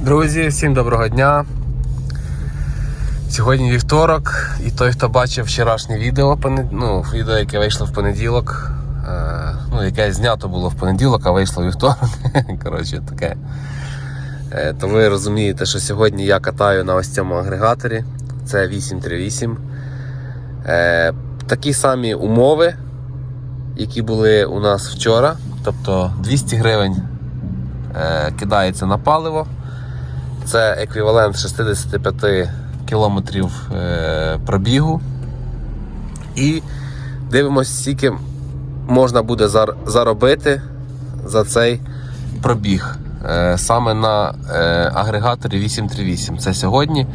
Друзі, всім доброго дня. Сьогодні вівторок, і той, хто бачив вчорашнє відео, ну, відео, яке вийшло в понеділок, е, ну, яке знято було в понеділок, а вийшло вівторок. Коротше, таке. Е, то ви розумієте, що сьогодні я катаю на ось цьому агрегаторі. Це 838. Е, такі самі умови, які були у нас вчора. Тобто 200 гривень кидається на паливо. Це еквівалент 65 кілометрів е, пробігу. І дивимося, скільки можна буде заробити за цей пробіг. Е, саме на е, агрегаторі 838. Це сьогодні.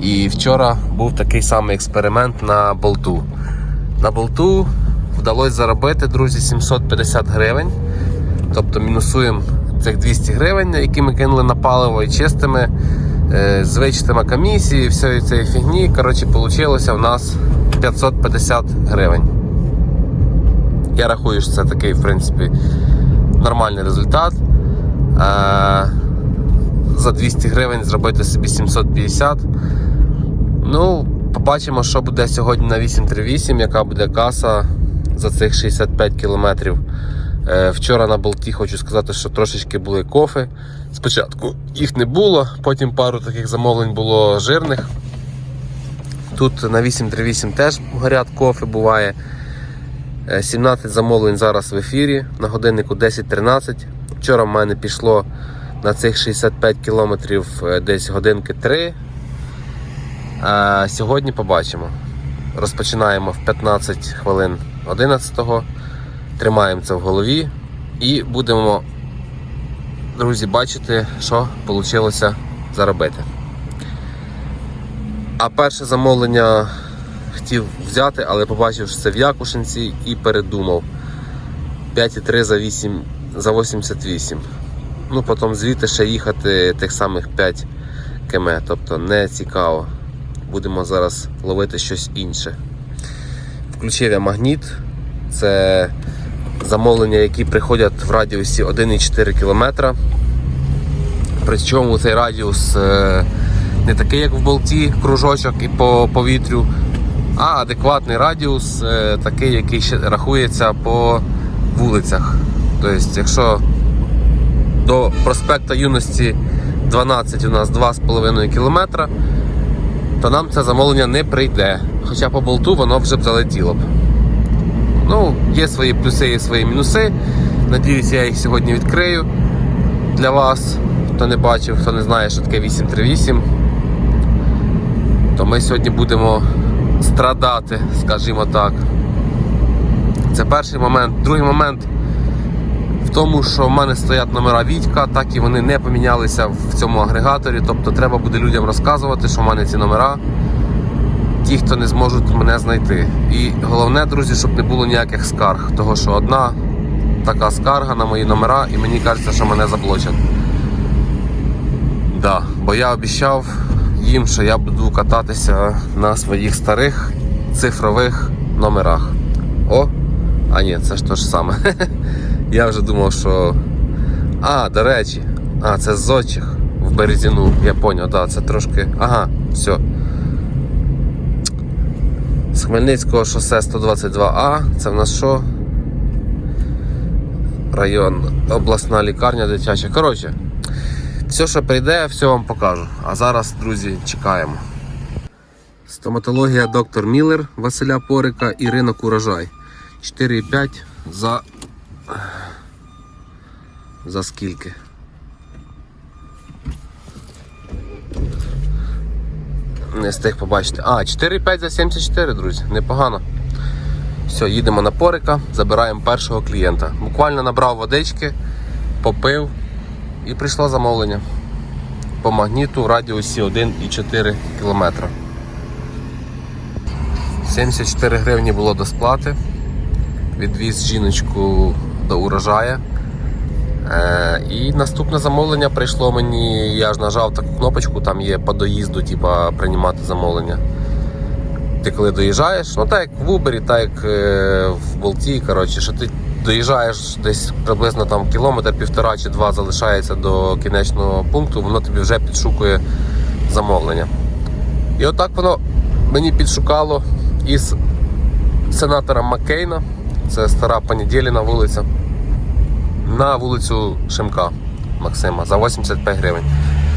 І вчора був такий самий експеримент на болту. На болту вдалося заробити, друзі, 750 гривень. Тобто мінусуємо цих 200 гривень, які ми кинули на паливо, і чистими, е, з вичтами комісії, всієї цієї фігні. Коротше, вийшло в нас 550 гривень. Я рахую, що це такий, в принципі, нормальний результат. Е, за 200 гривень зробити собі 750. Ну, побачимо, що буде сьогодні на 838, яка буде каса за цих 65 кілометрів. Е, Вчора на болті хочу сказати, що трошечки були кофи. Спочатку їх не було, потім пару таких замовлень було жирних. Тут на 838 теж горять кофи буває. Е, 17 замовлень зараз в ефірі, на годиннику 10.13. Вчора в мене пішло на цих 65 кілометрів е, десь годинки 3. А сьогодні побачимо. Розпочинаємо в 15 хвилин 11-го. Тримаємо це в голові і будемо, друзі, бачити, що вийшло заробити. А перше замовлення хотів взяти, але побачив, що це в Якушинці і передумав. 5,3 за 8 за 88. Ну, потім звідти ще їхати тих самих 5 км. Тобто не цікаво. Будемо зараз ловити щось інше. Включив я магніт. Це замовлення, які приходять в радіусі 1,4 км. Причому цей радіус е, не такий, як в болті, кружочок і по повітрю, а адекватний радіус, е, такий, який ще рахується по вулицях. Тобто, якщо до проспекта юності 12 у нас 2,5 км, то нам це замовлення не прийде. Хоча по болту воно вже б залетіло б. Ну, є свої плюси, є свої мінуси. Надіюсь, я їх сьогодні відкрию для вас. Хто не бачив, хто не знає, що таке 838, то ми сьогодні будемо страдати, скажімо так. Це перший момент. Другий момент в тому, що в мене стоять номера Вітька, так і вони не помінялися в цьому агрегаторі. Тобто треба буде людям розказувати, що в мене ці номера. Ті, хто не зможуть мене знайти. І головне, друзі, щоб не було ніяких скарг. Того що одна така скарга на мої номера, і мені кажеться, що мене заблочать. Да, бо я обіцяв їм, що я буду кататися на своїх старих цифрових номерах. О! А ні, це ж те ж саме. Я вже думав, що. А, до речі, а, це зодчих в Березіну, я поняв, да, це трошки. Ага, все. Хмельницького шосе 122А. Це в нас що? Район, обласна лікарня дитяча. Коротше, все, що прийде, все вам покажу. А зараз, друзі, чекаємо. Стоматологія доктор Міллер Василя Порика і ринок урожай. 4,5 за. За скільки? Не встиг побачити. А, 4,5 за 74, друзі. Непогано. Все, їдемо на порика, забираємо першого клієнта. Буквально набрав водички, попив і прийшло замовлення. По магніту в радіусі 1,4 км. 74 гривні було до сплати. Відвіз жіночку до урожая. Е, і наступне замовлення прийшло мені, я ж нажав таку кнопочку, там є по доїзду, типа приймати замовлення. Ти коли доїжджаєш, ну так як в Uber, так як е, в болті, коротше, що ти доїжджаєш десь приблизно там кілометр, півтора чи два залишається до кінечного пункту, воно тобі вже підшукує замовлення. І отак воно мені підшукало із сенатора Маккейна, це стара Понеділіна вулиця, на вулицю Шимка Максима за 85 гривень.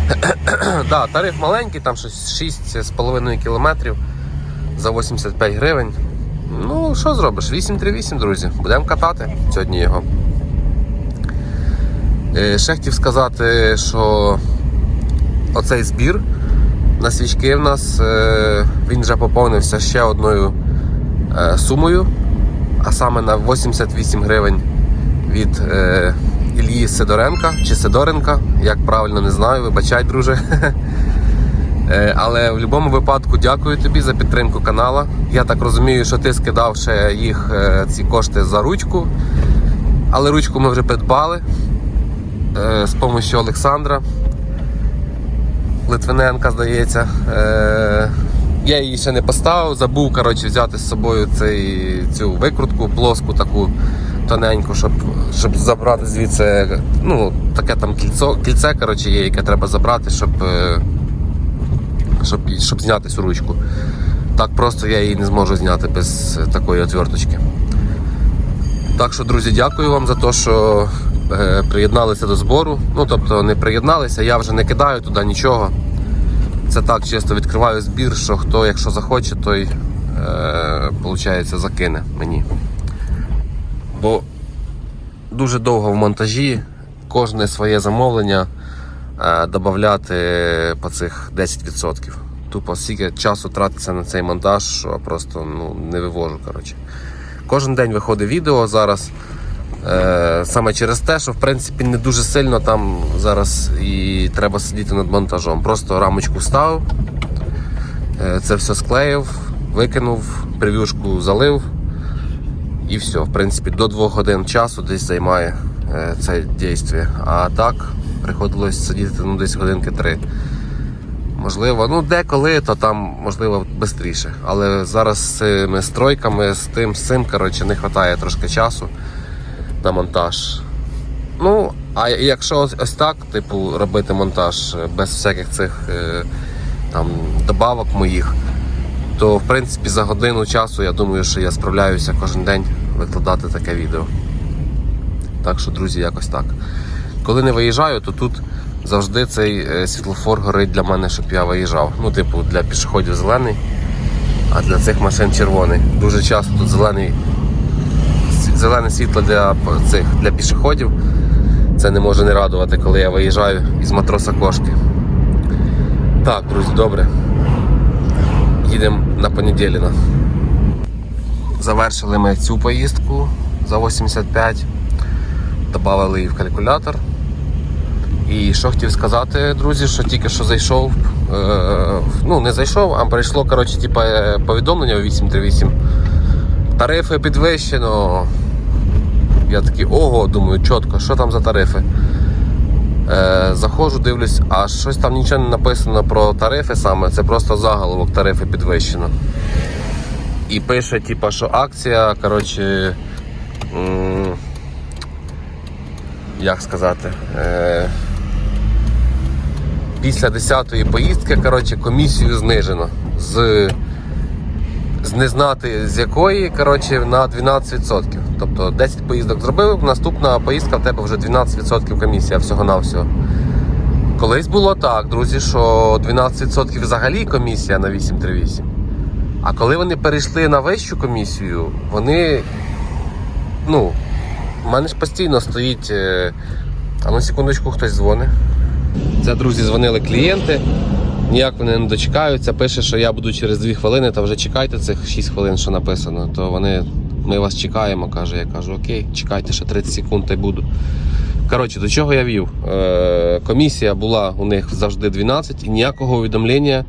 да, тариф маленький, там щось 6,5 кілометрів за 85 гривень. Ну, що зробиш? 838, друзі. Будемо катати сьогодні його. Е, Ще хотів сказати, що оцей збір на свічки в нас е, він вже поповнився ще одною е, сумою, а саме на 88 гривень від е, Ілії Сидоренка чи Сидоренка, як правильно не знаю, вибачай, друже. Е, Але в будь-якому випадку дякую тобі за підтримку канала. Я так розумію, що ти скидав ще їх е, ці кошти за ручку. Але ручку ми вже придбали е, з допомогою Олександра Литвиненка, здається. Я її ще не поставив, забув коротше, взяти з собою цей, цю викрутку плоску таку тоненьку, щоб, щоб забрати звідси. Ну, таке там кільцо, кільце коротше, є, яке треба забрати, щоб. е, щоб, щоб зняти цю ручку. Так просто я її не зможу зняти без такої отверточки. Так що, друзі, дякую вам за те, що е, приєдналися до збору. Ну, тобто не приєдналися, я вже не кидаю туди нічого. Це так чисто відкриваю збір, що хто, якщо захоче, той е, закине мені. Дуже довго в монтажі, кожне своє замовлення е, додати по цих 10%. Тупо стільки часу тратиться на цей монтаж, що просто ну, не вивожу. Коротше. Кожен день виходить відео зараз. Е, саме через те, що в принципі не дуже сильно там зараз і треба сидіти над монтажом. Просто рамочку вставив, е, це все склеїв, викинув, прев'юшку залив і все. В принципі, до 2 годин часу десь займає е, це дійство. А так приходилось сидіти ну, десь годинки 3. Можливо, ну деколи, то там можливо швидше. Але зараз з цими стройками, з тим, з цим, коротше, не вистачає трошки часу на монтаж. Ну, а якщо ось, ось так, типу, робити монтаж е, без всяких цих е, там добавок моїх, то в принципі за годину часу я думаю, що я справляюся кожен день викладати таке відео. Так що, друзі, якось так. Коли не виїжджаю, то тут завжди цей е, світлофор горить для мене, щоб я виїжджав. Ну, типу, для пішоходів зелений, а для цих машин червоний. Дуже часто тут зелений, зелене світло для цих для пішоходів. Це не може не радувати, коли я виїжджаю із матроса кошки. Так, друзі, добре. Їдемо на понеділіна. Завершили ми цю поїздку за 85. Добавили її в калькулятор. І що хотів сказати, друзі, що тільки що зайшов, е, ну не зайшов, а прийшло коротше, типу, повідомлення у 838. Тарифи підвищено. Я такий, ого, думаю, чітко, що там за тарифи? Е, заходжу, дивлюсь, а щось там нічого не написано про тарифи саме, це просто заголовок тарифи підвищено. І пише, типу, що акція, коротше. як сказати, е, після 10-ї поїздки коротше, комісію знижено. З, з не знати з якої коротше, на 12%. Тобто 10 поїздок зробив, наступна поїздка в тебе вже 12% комісія всього-навсього. Колись було так, друзі, що 12% взагалі комісія на 838. А коли вони перейшли на вищу комісію, вони. Ну, у мене ж постійно стоїть. е, А ну секундочку, хтось дзвонить. Це, друзі, дзвонили клієнти. Ніяк вони не дочекаються. Пише, що я буду через 2 хвилини, та вже чекайте цих 6 хвилин, що написано. То вони, ми вас чекаємо, каже. Я кажу, окей, чекайте ще 30 секунд та й буду. Коротше, до чого я вів? Е, комісія була у них завжди 12 і ніякого увідомлення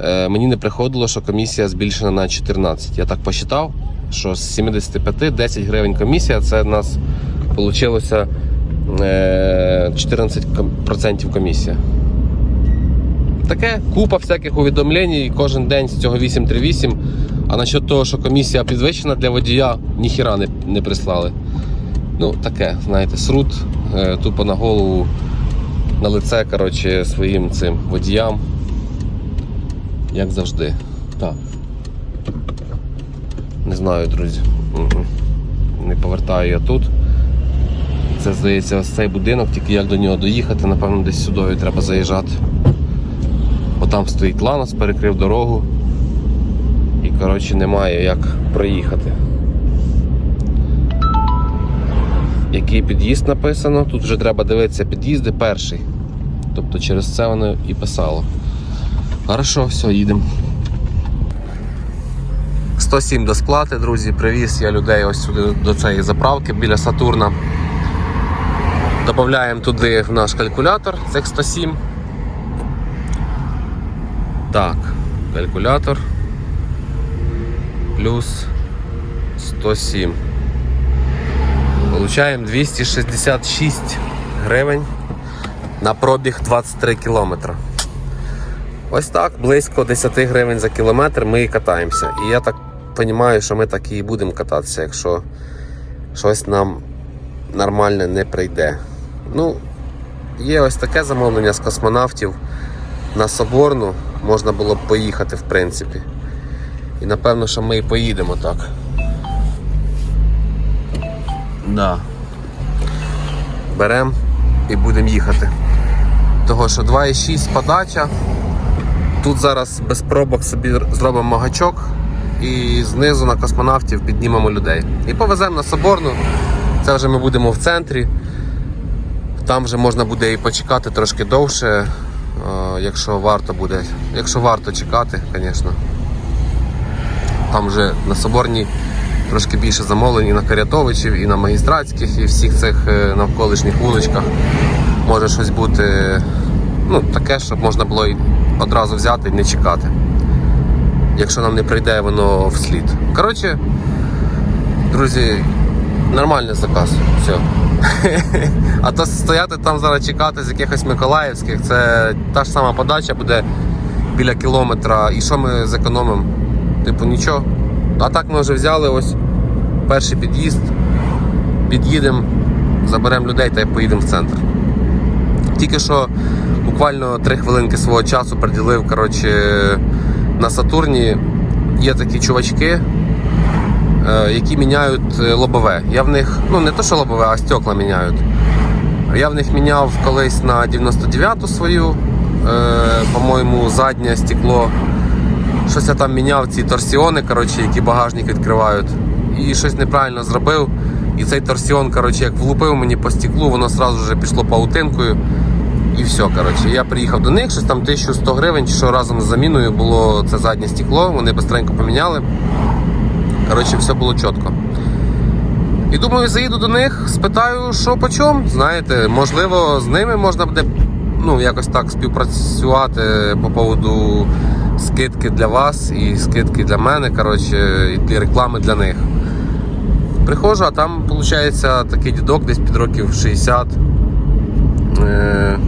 е, мені не приходило, що комісія збільшена на 14. Я так посчитав, що з 75 10 гривень комісія, це в нас вийшло е, 14% комісія. Таке купа всяких увідомлень, і кожен день з цього 838 А насчет того, що комісія підвищена для водія, ніхіра не, не прислали. Ну, таке, знаєте, срут е, тупо на голову, на лице, коротше, своїм цим водіям. Як завжди. Так. Не знаю, друзі. Не повертаю я тут. Це здається ось цей будинок, тільки як до нього доїхати, напевно, десь сюди треба заїжджати. Бо там стоїть ланос, перекрив дорогу. Коротше немає як проїхати. Який під'їзд написано, тут вже треба дивитися під'їзди перший. Тобто через це воно і писало. Хорошо, все, їдемо. 107 до сплати, друзі, привіз я людей ось сюди до цієї заправки біля Сатурна. Додаємо туди в наш калькулятор цих 107. Так, калькулятор плюс 107. Получаємо 266 гривень на пробіг 23 кілометри. Ось так, близько 10 гривень за кілометр ми і катаємося. І я так розумію, що ми так і будемо кататися, якщо щось нам нормальне не прийде. Ну, є ось таке замовлення з космонавтів на Соборну. Можна було б поїхати, в принципі. І напевно, що ми і поїдемо так. Да. Беремо і будемо їхати. Того, що 2,6 подача. Тут зараз без пробок собі зробимо гачок і знизу на космонавтів піднімемо людей. І повеземо на Соборну. Це вже ми будемо в центрі. Там вже можна буде і почекати трошки довше, е, якщо варто буде. Якщо варто чекати, звісно. Там вже на Соборній трошки більше замовлень і на Карятовичів, і на магістратських, і всіх цих е, навколишніх вуличках може щось бути ну, таке, щоб можна було і одразу взяти і не чекати. Якщо нам не прийде воно вслід. Коротше, друзі, нормальний заказ. Все. А то стояти там зараз чекати з якихось Миколаївських, це та ж сама подача буде біля кілометра. І що ми зекономимо? Типу нічого. А так ми вже взяли ось перший під'їзд, під'їдемо, заберемо людей та поїдемо в центр. Тільки що буквально 3 хвилинки свого часу приділив коротше, на Сатурні. Є такі чувачки, е, які міняють е, лобове. Я в них, ну не то, що лобове, а стекла міняють. Я в них міняв колись на 99-ту свою, е, по-моєму, заднє стекло. Щось я там міняв ці торсіони, коротше, які багажник відкривають. І щось неправильно зробив. І цей торсіон, коротше, як влупив мені по стеклу, воно одразу вже пішло паутинкою. І все, коротше. Я приїхав до них, щось там 1100 гривень, що разом з заміною було це заднє стекло, вони быстренько поміняли. Коротше, все було чітко. І думаю, заїду до них, спитаю, що по чому. Знаєте, можливо, з ними можна буде ну, якось так співпрацювати по поводу скидки для вас і скидки для мене, коротше, і реклами для них. Приходжу, а там, виходить, такий дідок десь під років 60. Е,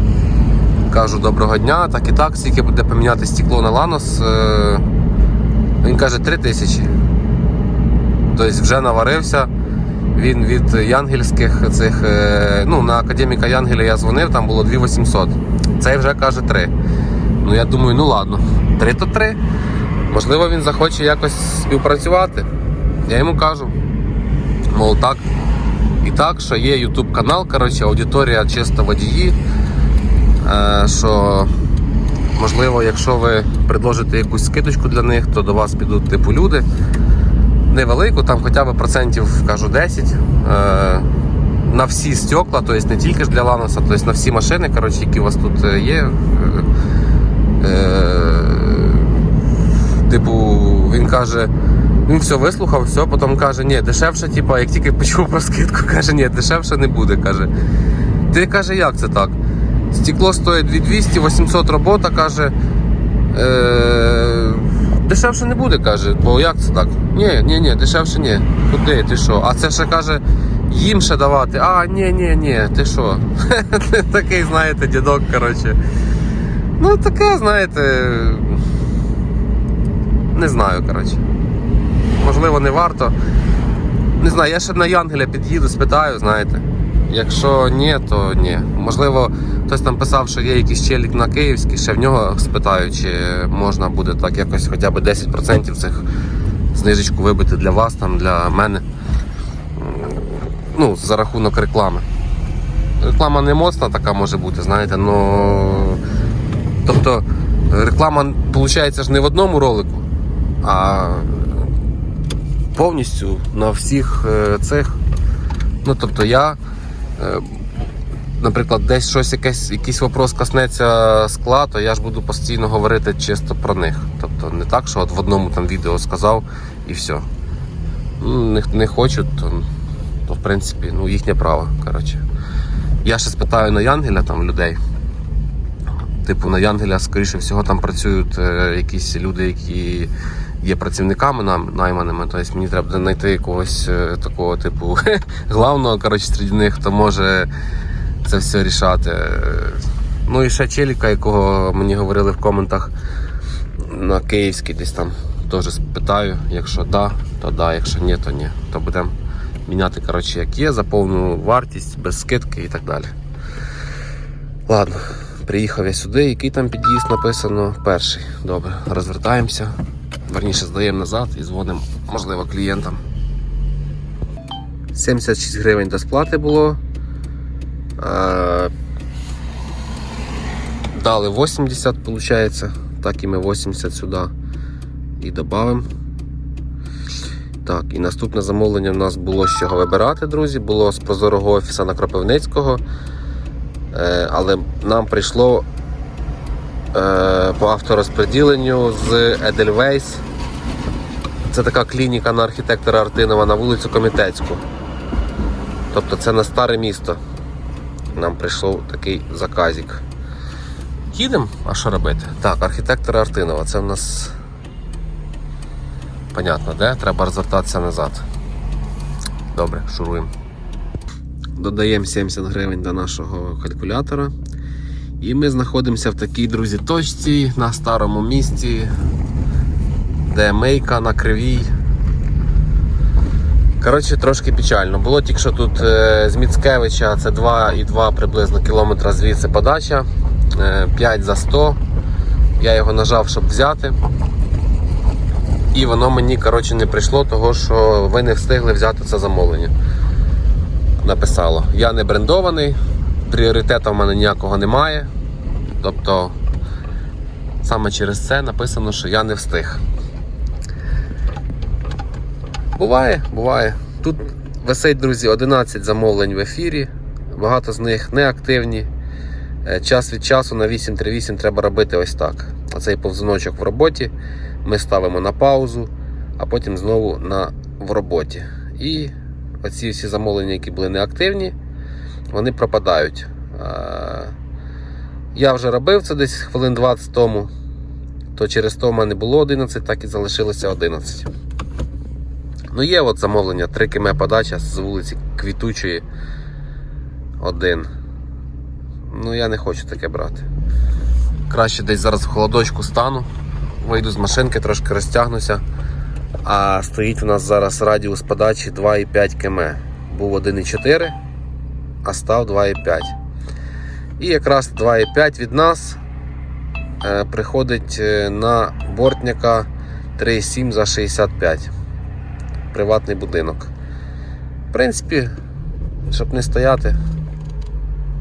кажу, доброго дня, так і так, скільки буде поміняти стекло на Ланос. Е, він каже, 3 тисячі. Тобто вже наварився. Він від янгельських цих, е, ну, на академіка Янгеля я дзвонив, там було 2800. Цей вже каже 3. Ну я думаю, ну ладно, 3 то 3. Можливо, він захоче якось співпрацювати. Я йому кажу, мов так. І так, що є YouTube канал, коротше, аудиторія чисто водії. Е, що можливо, якщо ви предложите якусь скидочку для них, то до вас підуть типу люди. Невелику, там хоча б процентів кажу 10. Е, на всі стекла, тобто не тільки ж для Ланоса, тобто на всі машини, коротше, які у вас тут е, є. Типу, він каже, він все вислухав, все, потім каже, ні, дешевше, типу, як тільки почув про скидку, каже, ні, дешевше не буде. каже. Ти каже, як це так? Стекло стоїть 2200, 800 робота, каже. Е, дешевше не буде, каже, бо як це так? Ні, ні, ні, дешевше ні. Куди, ти що? А це ще каже, їм ще давати. А, ні, ні, ні, ти що? Такий, знаєте, дідок, коротше. Ну, таке, знаєте. Не знаю, коротше. можливо, не варто. Не знаю, я ще на Янгеля під'їду, спитаю, знаєте. Якщо ні, то ні. Можливо, хтось там писав, що є якийсь челік на київський, ще в нього спитаю, чи можна буде так якось хоча б 10% цих знижечку вибити для вас, там, для мене. Ну, за рахунок реклами. Реклама не моцна така може бути, знаєте, но. Тобто реклама, виходить, ж не в одному ролику, а повністю на всіх е, цих. Ну, тобто я, е, наприклад, десь щось якесь, якийсь вопрос коснеться скла, то я ж буду постійно говорити чисто про них. Тобто не так, що от в одному там відео сказав і все. Ну, не, не хочуть, то, то в принципі ну, їхнє право. Коротше. Я ще спитаю на Янгеля там людей. Типу, на Янгеля, скоріше всього, там працюють е, якісь люди, які є працівниками нам, найманими. Тобто мені треба знайти якогось е, такого типу главного, коротше, серед них, хто може це все рішати. Ну і ще челіка, якого мені говорили в коментах на київський десь там. Теж спитаю, якщо да, то да, якщо ні, то ні. То будемо міняти, коротше, як є, за повну вартість, без скидки і так далі. Ладно, приїхав я сюди, який там під'їзд написано? Перший. Добре, розвертаємося. Верніше здаємо назад і дзвонимо, можливо, клієнтам. 76 гривень до сплати було. Дали 80, виходить. Так і ми 80 сюди і додамо. Так, і наступне замовлення в нас було з чого вибирати, друзі. Було з прозорого офісу на Кропивницького. Е, але нам прийшло е, по авторозподіленню з Edelweiss. Це така клініка на архітектора Артинова на вулицю Комітецьку. Тобто це на старе місто. Нам прийшов такий заказик. Їдемо, а що робити? Так, архітектора Артинова. Це в нас. Понятно, де? Треба розвертатися назад. Добре, шуруємо. Додаємо 70 гривень до нашого калькулятора. І ми знаходимося в такій, друзі, точці на старому місці, де мейка на кривій. Коротше, трошки печально. Було тільки що тут е, з Міцкевича, це 2,2 приблизно кілометра звідси подача, е, 5 за 100. Я його нажав, щоб взяти. І воно мені коротше, не прийшло, того що ви не встигли взяти це замовлення написало. Я не брендований, пріоритету в мене ніякого немає. Тобто саме через це написано, що я не встиг. Буває, буває. Тут висить, друзі, 11 замовлень в ефірі, багато з них неактивні. Е, Час від часу на 838 треба робити ось так. Оцей повзуночок в роботі ми ставимо на паузу, а потім знову на в роботі. І оці всі замовлення, які були неактивні, вони пропадають. Е, Я вже робив це десь хвилин 20 тому, то через то в мене було 11, так і залишилося 11. Ну, є от замовлення, 3 км подача з вулиці Квітучої 1. Ну, я не хочу таке брати. Краще десь зараз в холодочку стану, вийду з машинки, трошки розтягнуся. А стоїть у нас зараз радіус подачі 2,5 км. Був 1,4, а став 2,5. І якраз 2,5 від нас е, приходить е, на бортняка 3,7 за 65. Приватний будинок. В принципі, щоб не стояти,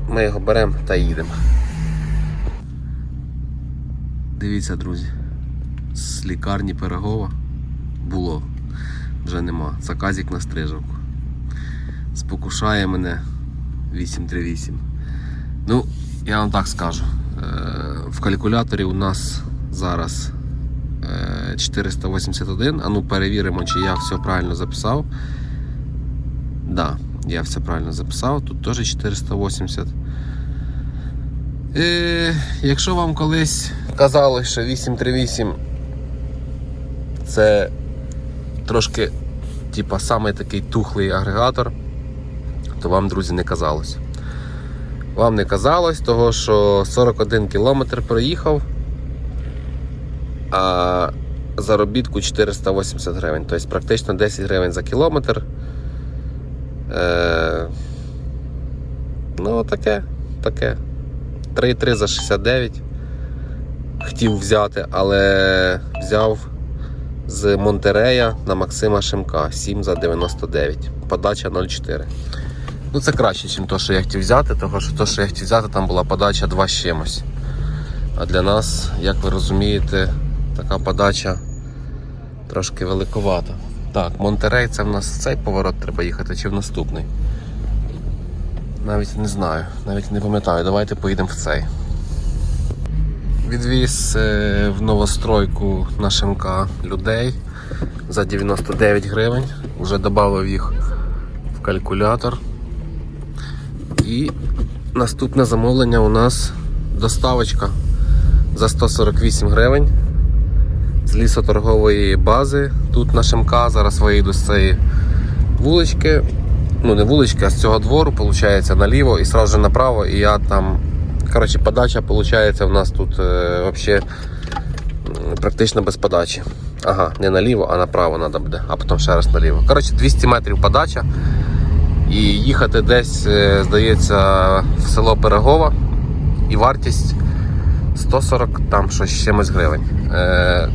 ми його беремо та їдемо. Дивіться, друзі, з лікарні Пирогова було, вже нема. Заказик на стрижавку. Спокушає мене 838. Ну, я вам так скажу. Е, В калькуляторі у нас зараз е, 481. А ну перевіримо, чи я все правильно записав. Да, я все правильно записав. Тут теж 480. Е, якщо вам колись казали, що 838 це трошки, типа, самий такий тухлий агрегатор, то вам, друзі, не казалось. Вам не казалось, того що 41 кілометр проїхав, а заробітку 480 гривень. Тобто практично 10 гривень за кілометр. Е, ну, таке, таке. 3,3 за 69. Хотів взяти, але взяв з Монтерея на Максима Шимка 7 за 99. Подача 0,4. Ну це краще, ніж те, що я хотів взяти, тому що те, що я хотів взяти, там була подача 2 з чимось. А для нас, як ви розумієте, така подача трошки великовата. Так, Монтерей це в нас цей поворот треба їхати чи в наступний. Навіть не знаю, навіть не пам'ятаю. Давайте поїдемо в цей. Відвіз е, в новостройку на ШМК людей за 99 гривень. Вже додав їх в калькулятор. І наступне замовлення у нас доставочка за 148 гривень з лісоторгової бази. Тут на ШМК. Зараз виїду з цієї вулички. Ну, не вулички, а з цього двору, виходить, наліво і одразу же направо. І я там. Коротше, подача виходить у нас тут е, вообще практично без подачі. Ага, не наліво, а направо треба буде, а потім ще раз наліво. Коротше, 200 метрів подача. І їхати десь, е, здається, в село Перегова. І вартість 140 там щось чимось гривень. Е,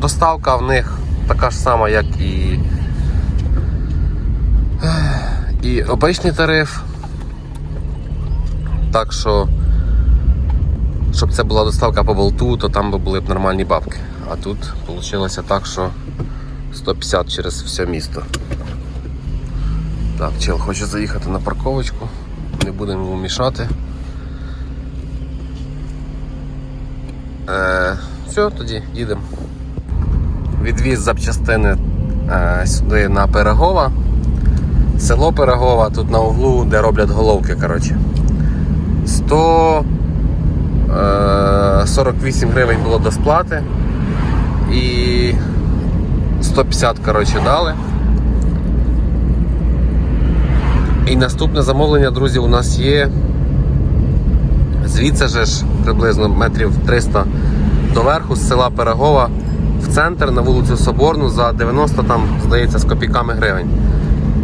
доставка в них така ж сама, як і, і обичний тариф. Так що, щоб це була доставка по болту, то там би були б нормальні бабки. А тут вийшло так, що 150 через все місто. Так, чел хоче заїхати на парковочку, не будемо йому мішати. Е, все, тоді їдемо. Відвіз запчастини е, сюди на Пирогова. Село Пирогова, тут на углу, де роблять головки. коротше. 148 гривень було до сплати і 150 коротше, дали. І наступне замовлення, друзі, у нас є. Звідси же ж приблизно метрів 300 до верху з села Пирогова в центр на вулицю Соборну за 90 там, здається, з копійками гривень.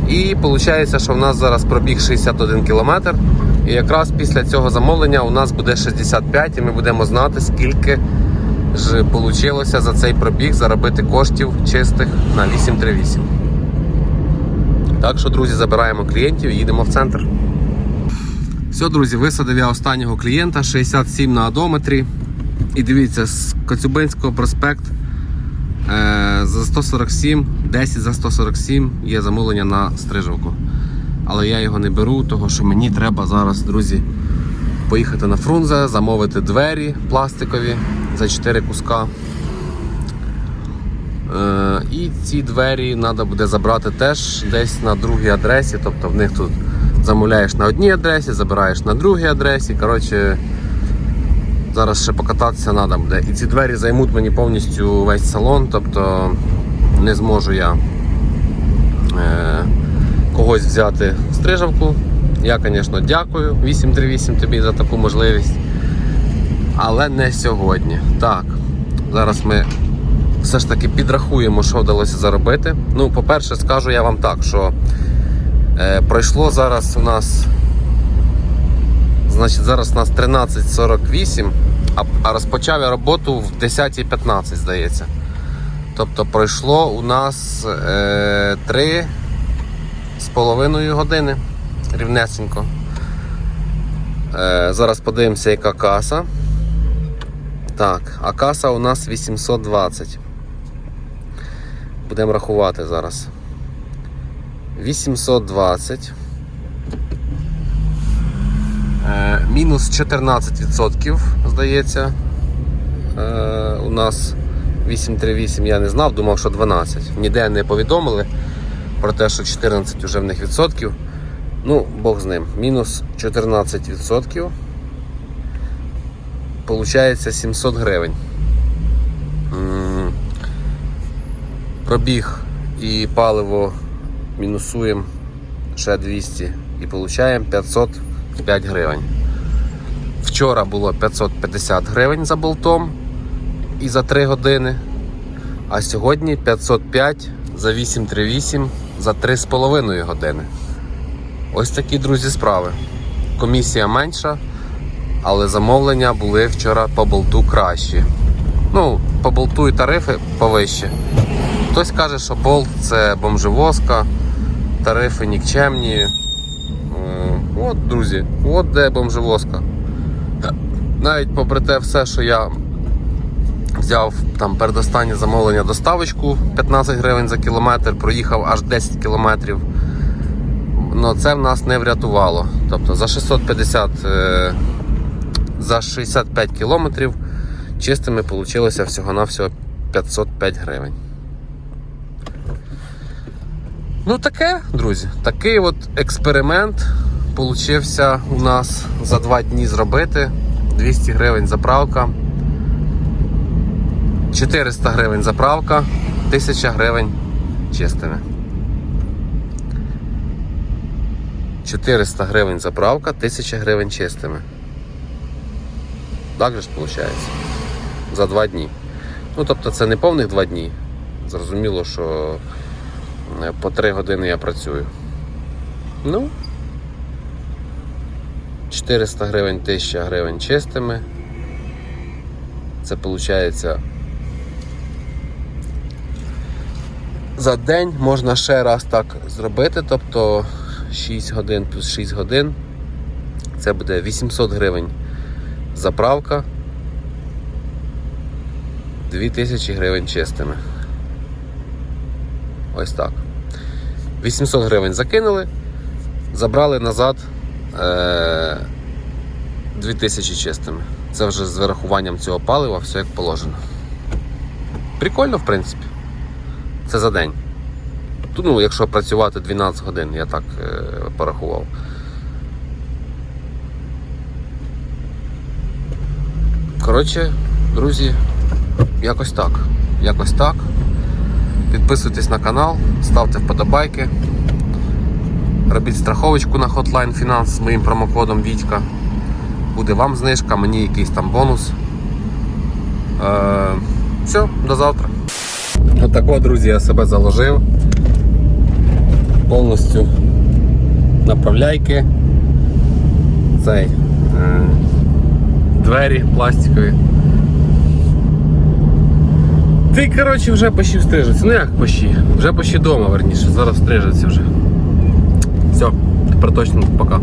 І виходить, що в нас зараз пробіг 61 кілометр. І якраз після цього замовлення у нас буде 65, і ми будемо знати, скільки ж вийшло за цей пробіг заробити коштів чистих на 838. Так що, друзі, забираємо клієнтів і їдемо в центр. Все, друзі, висадив я останнього клієнта 67 на одометрі. І дивіться, з Коцюбинського проспект е, за 147, 10 за 147 є замовлення на стрижовку. Але я його не беру, тому що мені треба зараз, друзі, поїхати на Фрунзе, замовити двері пластикові за 4 куска. Е, і ці двері треба буде забрати теж десь на другій адресі. Тобто в них тут замовляєш на одній адресі, забираєш на другій адресі. Коротше, зараз ще покататися треба буде. І ці двері займуть мені повністю весь салон, тобто не зможу я е, когось взяти в стрижавку. Я, звісно, дякую 838 тобі за таку можливість. Але не сьогодні. Так, зараз ми все ж таки підрахуємо, що вдалося заробити. Ну, по-перше, скажу я вам так, що е, пройшло зараз у нас. Значить, зараз у нас 13.48, а, а розпочав я роботу в 10.15, здається. Тобто пройшло у нас е, 3 з половиною години рівнесенько. Е, зараз подивимося, яка каса. Так, а каса у нас 820. Будемо рахувати зараз. 820. Е, мінус 14%, здається. Е, у нас 838 я не знав, думав, що 12. Ніде не повідомили про те, що 14 вже в них відсотків. Ну, Бог з ним. Мінус 14%. Получається 700 гривень. Пробіг і паливо мінусуємо ще 200 і получаємо 505 гривень. Вчора було 550 гривень за болтом і за 3 години. А сьогодні 505 за 838 за 3,5 години. Ось такі, друзі, справи. Комісія менша, але замовлення були вчора по болту кращі. Ну, по болту і тарифи повищі. Хтось каже, що болт це бомжевозка, тарифи нікчемні. Е, От, друзі, от де бомжевозка. Навіть попри те все, що я взяв там передостаннє замовлення доставочку 15 гривень за кілометр, проїхав аж 10 кілометрів. Но це в нас не врятувало. Тобто за 650 е, за 65 кілометрів чистими вийшло всього-навсього 505 гривень. Ну таке, друзі, такий от експеримент получився у нас за два дні зробити. 200 гривень заправка. 400 гривень заправка, 1000 гривень чистими. 400 гривень заправка, 1000 гривень чистими. Так же ж виходить? За два дні. Ну, тобто це не повних два дні. Зрозуміло, що по 3 години я працюю. Ну, 400 гривень, 1000 гривень чистими. Це виходить за день можна ще раз так зробити, тобто 6 годин плюс 6 годин. Це буде 800 гривень заправка, 2000 гривень чистими. Ось так. 800 гривень закинули, забрали назад е- 2000 чистими. Це вже з вирахуванням цього палива, все як положено. Прикольно, в принципі. Це за день. Ну, якщо працювати 12 годин, я так е, порахував. Коротше, друзі, якось так. Якось так. Підписуйтесь на канал, ставте вподобайки. Робіть страховочку на Hotline Finance з моїм промокодом Вітька. Буде вам знижка, мені якийсь там бонус. Е, все, до завтра. Отако, друзі, я себе заложив. Повністю направляйки. Цей е, двері пластикові. Ти, коротше, вже почти стрижеться. Ну як почти? Вже почти вдома, верніше. Зараз стрижеться вже. Все, тепер точно пока.